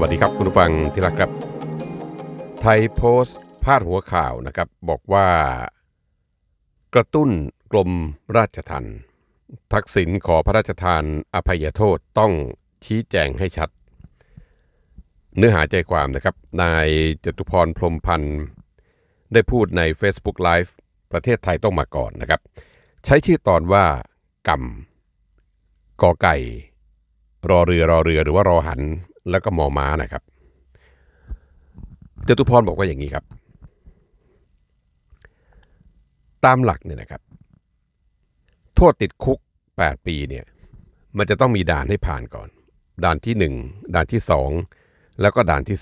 วัสดีครับคุณผู้ฟังที่รักครับ ไทยโพสต์พาดหัวข่าวนะครับบอกว่า กระตุ้นกรมราชทัณฑ์ทักษิณขอพระราชทานอภัยโทษต้องชี้แจงให้ชัด เนื้อหาใจความนะครับ นายจตุพรพรมพันธ์ได้พูดใน Facebook Live ประเทศไทยต้องมาก่อนนะครับ ใช้ชื่อตอนว่ากรรมกอไก่ รอเรือรอเรือหรือว่ารอหัน แล้วก็มอม้านะครับจตุพรบอกว่าอย่างนี้ครับ ตามหลักเนี่ยนะครับ โทษติดคุก 8 ปีเนี่ยมันจะต้องมีด่านให้ผ่านก่อน ด่านที่ 1 ด่านที่ 2 แล้วก็ด่านที่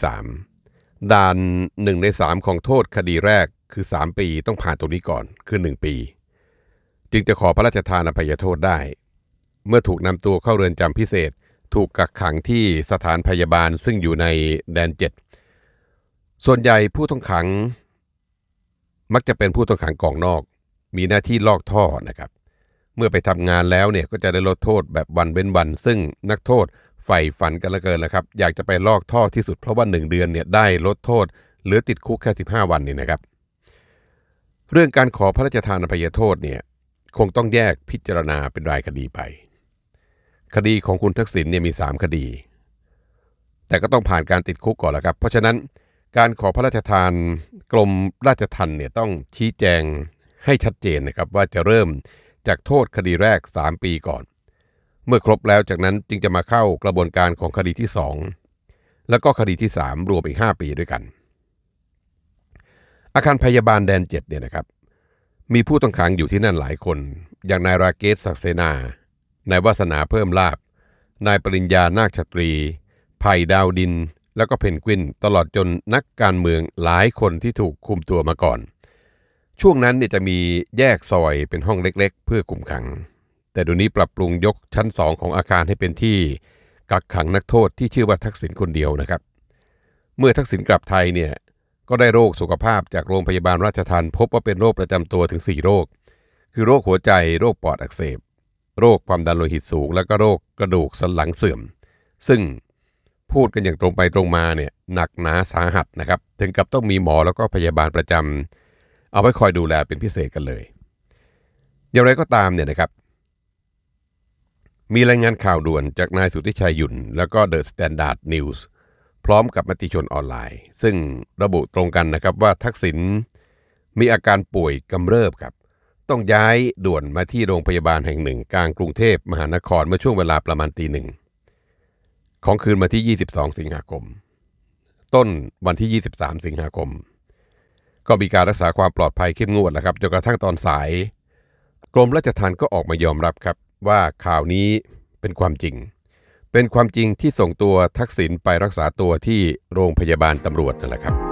3 ด่าน 1 ใน 3 ของโทษคดีแรกคือ 3 ปีต้องผ่านตรงนี้ก่อนคือ 1 ปี จึงจะขอพระราชทานอภัยโทษได้ เมื่อถูกนำตัวเข้าเรือนจำพิเศษ ถูกกักขังที่สถานพยาบาลซึ่งอยู่ในแดน 7 ส่วนใหญ่ผู้ต้องขัง มักจะเป็นผู้ต้องขังกองนอก มีหน้าที่ลอกท่อนะครับ เมื่อไปทำงานแล้วเนี่ยก็จะได้ลดโทษแบบวันเว้นวัน ซึ่งนักโทษใฝ่ฝันกันลือเกินนะครับ อยากจะไปลอกท่อที่สุดเพราะว่า 1 เดือนเนี่ยได้ลดโทษหลือติดคุกแค่ 15 วันนี่นะครับ เรื่องการขอพระราชทานอภัยโทษเนี่ยคงต้องแยกพิจารณาเป็นรายคดีไป คดีของคุณทักษิณเนี่ยมี 3 คดี แต่ก็ต้องผ่านการติดคุกก่อนแล้วครับ เพราะฉะนั้นการขอพระราชทานกรมราชทัณฑ์เนี่ยต้องชี้แจงให้ชัดเจนนะครับว่าจะเริ่มจากโทษคดีแรก 3 ปีก่อน เมื่อครบแล้วจากนั้นจึงจะมาเข้ากระบวนการของคดีที่ 2 แล้วก็คดีที่ 3 รวมอีก 5 ปีด้วยกัน อาคารพยาบาลแดน7เนี่ยนะครับ มีผู้ต้องขังอยู่ที่นั่นหลายคน อย่างนายราเกตศักเสนา นายวาสนาเพิ่มลาบ นายปริญญานาคชตรี ไผ่ดาวดิน แล้วก็เพนกวินตลอดจนนักการเมืองหลายคนที่ถูกคุมตัวมาก่อน ช่วงนั้นเนี่ยจะมีแยกซอยเป็นห้องเล็กๆ เพื่อคุมขัง แต่เดี๋ยวนี้ปรับปรุงยกชั้นสองของอาคารให้เป็นที่กักขังนักโทษที่ชื่อว่าทักษิณคนเดียวนะครับ เมื่อทักษิณกลับไทยเนี่ยก็ได้โรคสุขภาพจากโรงพยาบาลราชทัณฑ์พบว่าเป็นโรคประจำตัวถึง 4 โรค คือโรคหัวใจ โรคปอดอักเสบ โรคความดันโลหิตสูง และก็โรคกระดูกสันหลังเสื่อม ซึ่งพูดกันอย่างตรงไปตรงมาเนี่ยหนักหนาสาหัสนะครับ ถึงกับต้องมีหมอแล้วก็พยาบาลประจำเอาไว้คอยดูแลเป็นพิเศษกันเลย อย่างไรก็ตามเนี่ยนะครับ มีรายงานข่าวด่วนจากนายสุทธิชัยหยุ่นแล้วก็เดอะสแตนดาร์ดนิวส์พร้อมกับมติชนออนไลน์ ซึ่งระบุตรงกันนะครับว่าทักษิณมีอาการป่วยกำเริบครับ ต้องย้ายด่วนมาที่โรงพยาบาลแห่งหนึ่ง กลางกรุงเทพมหานครเมื่อช่วงเวลาประมาณตีหนึ่งของคืนมาที่ 22 สิงหาคม ต้นวันที่ 23 สิงหาคม ก็มีการรักษาความปลอดภัยเข้มงวดแล้วครับจนกระทั่งตอนสาย กรมราชทัณฑ์ก็ออกมายอมรับครับ ว่าข่าวนี้เป็นความจริง เป็นความจริงที่ส่งตัวทักษิณไปรักษาตัวที่โรงพยาบาลตำรวจนั่นแหละครับ